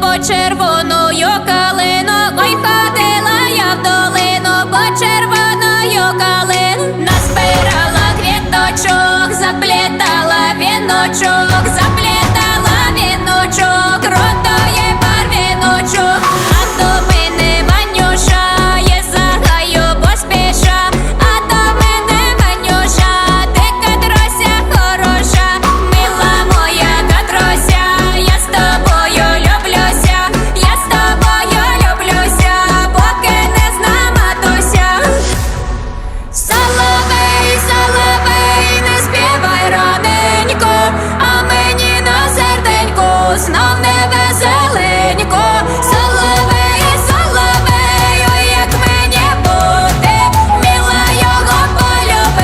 по червоною калину, ой ходила я в долину, по червоною калину, назбирала квіточок, заплітала віночок.